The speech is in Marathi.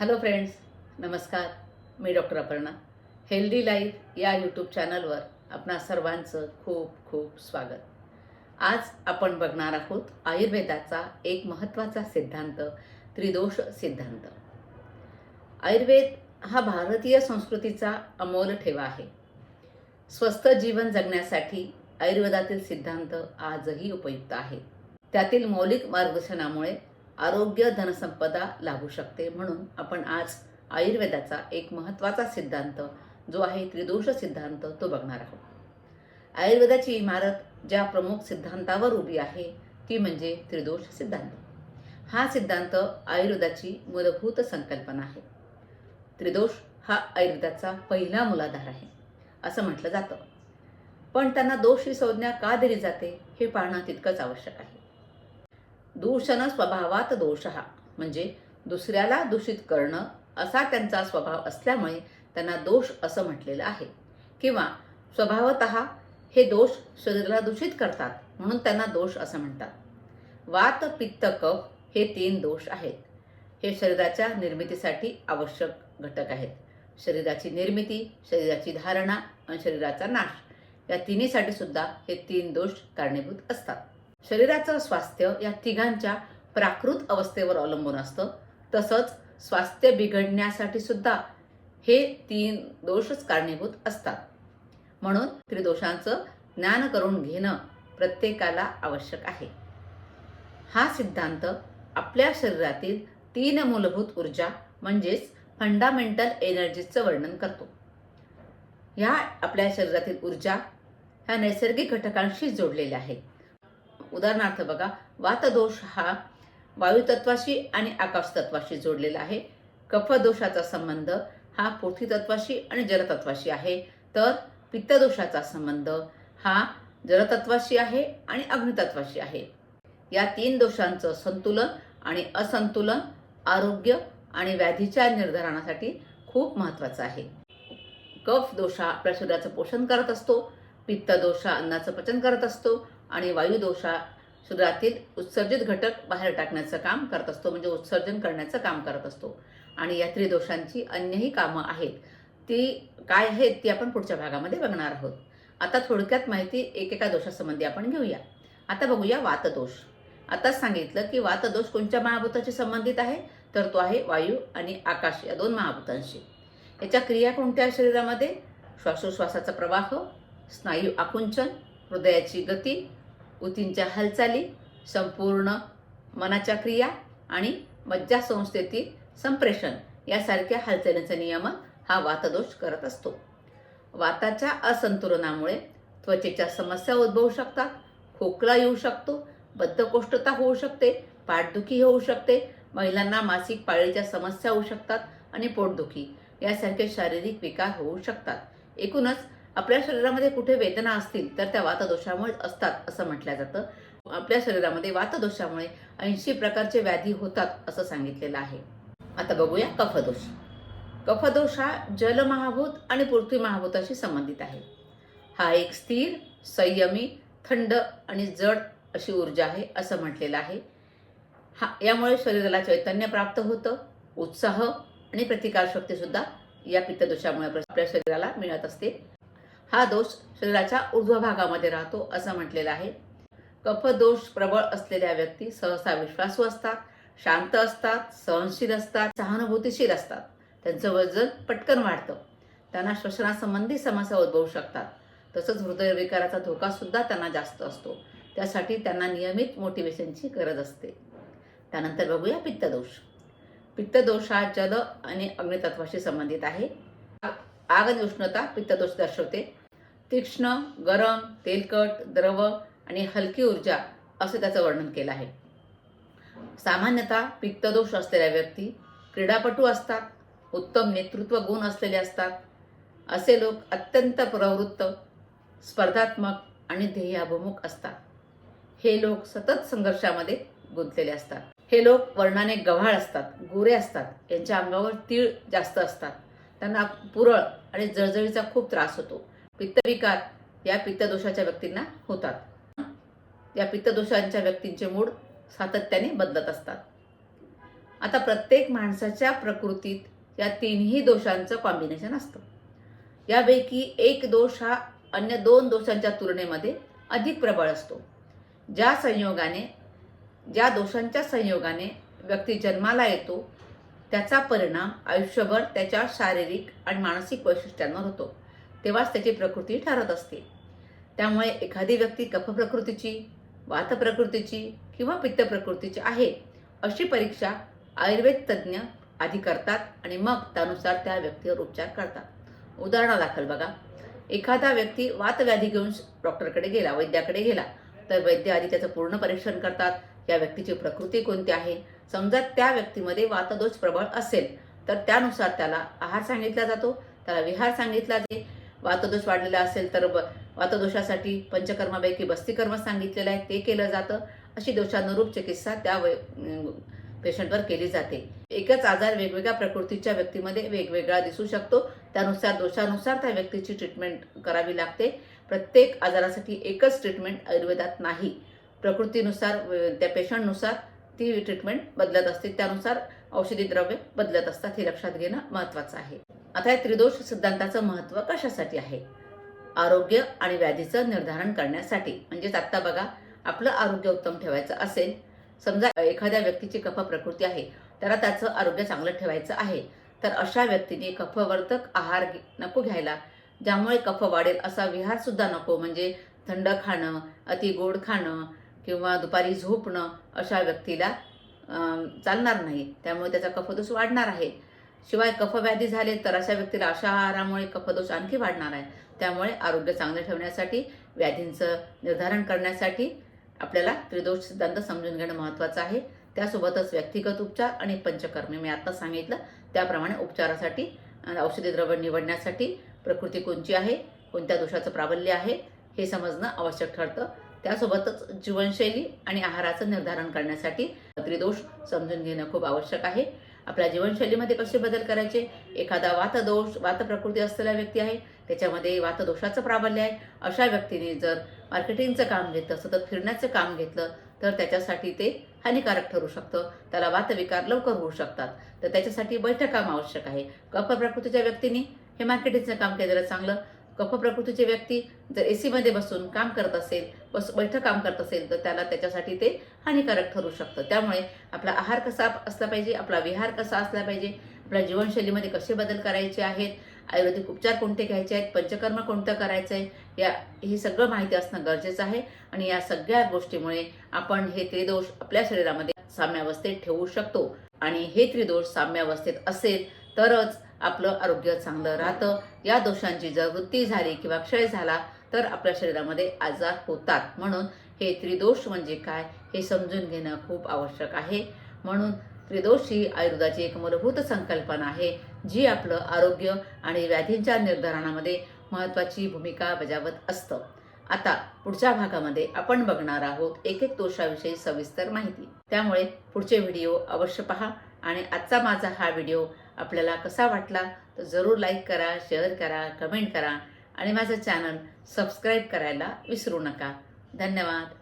हॅलो फ्रेंड्स नमस्कार. मी डॉक्टर अपर्णा. हेल्दी लाईफ या यूट्यूब चॅनलवर आपणा सर्वांचं खूप खूप स्वागत. आज आपण बघणार आहोत आयुर्वेदाचा एक महत्त्वाचा सिद्धांत त्रिदोष सिद्धांत. आयुर्वेद हा भारतीय संस्कृतीचा अमोल ठेवा आहे. स्वस्थ जीवन जगण्यासाठी आयुर्वेदातील सिद्धांत आजही उपयुक्त आहे त्यातील मौलिक मार्गदर्शनामुळे आरोग्य धनसंपदा लाभू शकते म्हणून आपण आज आयुर्वेदाचा एक महत्त्वाचा सिद्धांत जो आहे त्रिदोष सिद्धांत तो बघणार आहोत. आयुर्वेदाची इमारत ज्या प्रमुख सिद्धांतावर उभी आहे ती म्हणजे त्रिदोष सिद्धांत. हा सिद्धांत आयुर्वेदाची मूलभूत संकल्पना आहे. त्रिदोष हा आयुर्वेदाचा पहिला मूलाधार आहे असं म्हटलं जातं. पण त्यांना दोष ही संज्ञा का दिली जाते हे पाहणं तितकंच आवश्यक आहे. दूषण स्वभावात दोष हा. म्हणजे दुसऱ्याला दूषित करणं असा त्यांचा स्वभाव असल्यामुळे त्यांना दोष असं म्हटलेलं आहे. किंवा स्वभावत हे दोष शरीराला दूषित करतात म्हणून त्यांना दोष असं म्हणतात. वात पित्त कफ हे तीन दोष आहेत. हे शरीराच्या निर्मितीसाठी आवश्यक घटक आहेत. शरीराची निर्मिती शरीराची धारणा आणि शरीराचा नाश या तिन्हीसाठी सुद्धा हे तीन दोष कारणीभूत असतात. शरीराचं स्वास्थ्य या तिघांच्या प्राकृत अवस्थेवर अवलंबून असतं. तसंच स्वास्थ्य बिघडण्यासाठी सुद्धा हे तीन दोषच कारणीभूत असतात. म्हणून त्रिदोषांचं ज्ञान करून घेणं प्रत्येकाला आवश्यक आहे. हा सिद्धांत आपल्या शरीरातील तीन मूलभूत ऊर्जा म्हणजेच फंडामेंटल एनर्जीचं वर्णन करतो. ह्या आपल्या शरीरातील ऊर्जा ह्या नैसर्गिक घटकांशी जोडलेल्या आहेत. उदाहरणार्थ बघा वातदोष हा वायुतत्वाशी आणि आकाशतत्वाशी जोडलेला आहे. कफदोषाचा संबंध हा पृथ्वीतत्वाशी आणि जलतत्वाशी आहे. तर पित्तदोषाचा संबंध हा जलतत्वाशी आहे आणि अग्नितत्वाशी आहे. या तीन दोषांचं संतुलन आणि असंतुलन आरोग्य आणि व्याधीच्या निर्धारणासाठी खूप महत्त्वाचं आहे. कफ दोषा आपल्या शरीराचं पोषण करत असतो पित्त दोषा अन्नाचं पचन करत असतो आणि वायुदोषा शरीरातील उत्सर्जित घटक बाहेर टाकण्याचं काम करत असतो म्हणजे उत्सर्जन करण्याचं काम करत असतो. आणि या त्रिदोषांची अन्यही कामं आहेत. ती काय आहेत ती आपण पुढच्या भागामध्ये बघणार आहोत. आता थोडक्यात माहिती एकेका दोषासंबंधी आपण घेऊया. आता बघूया वातदोष. आताच सांगितलं की वातदोष कोणत्या महाभूताशी संबंधित आहे? तर तो आहे वायू आणि आकाश या दोन महाभूतांशी. याच्या क्रिया कोणत्या शरीरामध्ये? श्वासोश्वासाचा प्रवाह स्नायू आकुंचन हृदयाची गती ऊतींच्या हालचाली संपूर्ण मनाच्या क्रिया आणि मज्जासंस्थेतील संप्रेषण यासारख्या हालचालींचा नियमन हा वातदोष करत असतो. वाताच्या असंतुलनामुळे त्वचेच्या समस्या उद्भवू शकतात खोकला येऊ शकतो बद्धकोष्ठता होऊ शकते पाठदुखी होऊ शकते महिलांना मासिक पाळीच्या समस्या होऊ शकतात आणि पोटदुखी यासारखे शारीरिक विकार होऊ शकतात. एकूणच आपल्या शरीरामध्ये कुठे वेदना असतील तर त्या वातदोषामुळे असतात असं म्हटलं जातं. आपल्या शरीरामध्ये वातदोषामुळे ऐंशी प्रकारचे व्याधी होतात असं सांगितलेलं आहे. आता बघूया कफदोष. कफदोष हा जलमहाभूत आणि पृथ्वी महाभूताशी संबंधित आहे. हा एक स्थिर संयमी थंड आणि जड अशी ऊर्जा आहे असं म्हटलेलं आहे. हा यामुळे शरीराला चैतन्य प्राप्त होतं उत्साह आणि प्रतिकारशक्ती सुद्धा या पित्तदोषामुळे आपल्या शरीराला मिळत असते. हा दोष शरीराच्या ऊर्ध्व भागामध्ये राहतो असं म्हटलेलं आहे. कफदोष प्रबळ असलेल्या व्यक्ती सहसा विश्वासू असतात शांत असतात सहनशील असतात सहानुभूतीशील असतात. त्यांचं वजन पटकन वाढतं. त्यांना श्वसनासंबंधी समस्या उद्भवू शकतात. तसंच हृदयविकाराचा धोका सुद्धा त्यांना जास्त असतो. त्यासाठी त्यांना नियमित मोटिवेशनची गरज असते. त्यानंतर बघूया पित्तदोष पित्तदोष हा जल आणि अग्नितत्वाशी संबंधित आहे. आग आणि उष्णता पित्तदोष दर्शवते. तीक्ष्ण गरम तेलकट द्रव आणि हलकी ऊर्जा असे त्याचं वर्णन केलं आहे. सामान्यतः पित्तदोष असलेल्या व्यक्ती क्रीडापटू असतात उत्तम नेतृत्व गुण असलेले असतात. असे लोक अत्यंत प्रवृत्त स्पर्धात्मक आणि ध्येयाभिमुख असतात. हे लोक सतत संघर्षामध्ये गुंतलेले असतात. हे लोक वर्णाने गव्हाळ असतात गोरे असतात यांच्या अंगावर तीळ जास्त असतात. त्यांना पुरळ आणि जळजळीचा खूप त्रास होतो. पित्तविकार या पित्तदोषाच्या व्यक्तींना होतात. या पित्तदोषांच्या व्यक्तींचे मूड सातत्याने बदलत असतात. आता प्रत्येक माणसाच्या प्रकृतीत या तीनही दोषांचं कॉम्बिनेशन असतं. यापैकी एक दोष हा अन्य दोन दोषांच्या तुलनेमध्ये अधिक प्रबळ असतो. ज्या संयोगाने ज्या दोषांच्या संयोगाने व्यक्ती जन्माला येतो त्याचा परिणाम आयुष्यभर त्याच्या शारीरिक आणि मानसिक वैशिष्ट्यांवर होतो. तेव्हाच त्याची प्रकृती ठरत असते. त्यामुळे एखादी व्यक्ती कफ प्रकृतीची वात प्रकृतीची किंवा पित्त प्रकृतीची आहे अशी परीक्षा आयुर्वेद तज्ज्ञ आधी करतात आणि मग त्यानुसार त्या व्यक्तीवर उपचार करतात. उदाहरणादाखल बघा. एखादा व्यक्ती वातव्याधी घेऊन डॉक्टरकडे गेला वैद्याकडे गेला तर वैद्य आधी त्याचं पूर्ण परीक्षण करतात. या व्यक्तीची प्रकृती कोणती आहे? समजा त्या व्यक्तीमध्ये वातदोष प्रबळ असेल तर त्यानुसार त्याला आहार सांगितला जातो. त्याला विहार सांगितला जाते. वातदोष वाढलेला असेल तर ब- वातदोषासाठी पंचकर्मापैकी बस्तीकर्म सांगितलेलं आहे ते केलं जातं. अशी दोषानुरूप चिकित्सा त्या वै पेशंटवर केली जाते. एकच आजार वेगवेगळ्या प्रकृतीच्या व्यक्तीमध्ये वेगवेगळा दिसू शकतो. त्यानुसार दोषानुसार त्या व्यक्तीची ट्रीटमेंट करावी लागते. प्रत्येक आजारासाठी एकच ट्रीटमेंट आयुर्वेदात नाही. प्रकृतीनुसार त्या पेशंटनुसार ती ट्रीटमेंट बदलत असते. त्यानुसार औषधी द्रव्य बदलत असतात हे लक्षात घेणं महत्त्वाचं आहे. आता या त्रिदोष सिद्धांताचं महत्त्व कशासाठी आहे? आरोग्य आणि व्याधीचं निर्धारण करण्यासाठी. म्हणजेच आत्ता बघा आपलं आरोग्य उत्तम ठेवायचं असेल समजा एखाद्या व्यक्तीची कफ प्रकृती आहे त्याला त्याचं आरोग्य चांगलं ठेवायचं आहे तर अशा व्यक्तीने कफवर्धक आहार नको घ्यायला. ज्यामुळे कफ वाढेल असा विहारसुद्धा नको. म्हणजे थंड खाणं अति गोड खाणं किंवा दुपारी झोपणं अशा व्यक्तीला चालणार नाही. त्यामुळे त्याचा कफदोष वाढणार आहे. शिवाय कफव्याधी झाले तर अशा व्यक्तीला अशा आहारामुळे कफदोष आणखी वाढणार आहे. त्यामुळे आरोग्य चांगलं ठेवण्यासाठी व्याधींचं निर्धारण करण्यासाठी आपल्याला त्रिदोष सिद्धांत समजून घेणं महत्त्वाचं आहे. त्यासोबतच व्यक्तिगत उपचार आणि पंचकर्मे. मी आत्ता सांगितलं त्याप्रमाणे उपचारासाठी औषधी द्रव्य निवडण्यासाठी प्रकृती कोणची आहे? कोणत्या दोषाचं प्राबल्य आहे? हे समजणं आवश्यक ठरतं. त्यासोबतच जीवनशैली आणि आहाराचं निर्धारण करण्यासाठी त्रिदोष समजून घेणं खूप आवश्यक आहे. आपल्या जीवनशैलीमध्ये कसे बदल करायचे? एखादा वातदोष वात प्रकृती असलेला व्यक्ती आहे त्याच्यामध्ये वातदोषाचं प्राबल्य आहे. अशा व्यक्तीने जर मार्केटिंगचं काम घेतलं सतत फिरण्याचं काम घेतलं तर त्याच्यासाठी ते हानिकारक ठरू शकतं. त्याला वातविकार लवकर होऊ शकतात. तर त्याच्यासाठी बैठक काम आवश्यक आहे. कफ प्रकृतीच्या व्यक्तींनी हे मार्केटिंगचं काम केलेलं चांगलं. कफ प्रकृतीची व्यक्ती जर ए सीमध्ये बसून काम करत असेल बस बैठक काम करत असेल तर त्याला त्याच्यासाठी ते हानिकारक ठरू शकतं. त्यामुळे आपला आहार कसा असला पाहिजे आपला विहार कसा असला पाहिजे आपल्या जीवनशैलीमध्ये कसे बदल करायचे आहेत आयुर्वेदिक उपचार कोणते घ्यायचे आहेत पंचकर्म कोणतं करायचं आहे या हे सगळं माहिती असणं गरजेचं आहे. आणि या सगळ्या गोष्टीमुळे आपण हे त्रिदोष आपल्या शरीरामध्ये साम्यावस्थेत ठेवू शकतो. आणि हे त्रिदोष साम्यावस्थेत असेल तरच आपलं आरोग्य चांगलं राहतं. या दोषांची जर वृत्ती झाली किंवा क्षय झाला तर आपल्या शरीरामध्ये आजार होतात. म्हणून हे त्रिदोष म्हणजे काय हे समजून घेणं खूप आवश्यक आहे. म्हणून त्रिदोष ही आयुर्वेदाची एक मूलभूत संकल्पना आहे जी आपलं आरोग्य आणि व्याधींच्या निर्धारणामध्ये महत्त्वाची भूमिका बजावत असतं. आता पुढच्या भागामध्ये आपण बघणार आहोत एक एक दोषाविषयी सविस्तर माहिती. त्यामुळे पुढचे व्हिडिओ अवश्य पहा आणि आजचा माझा हा व्हिडिओ आपल्याला कसा वाटला तर जरूर लाईक करा शेअर करा कमेंट करा आणि माझं चॅनल सबस्क्राईब करायला विसरू नका. धन्यवाद.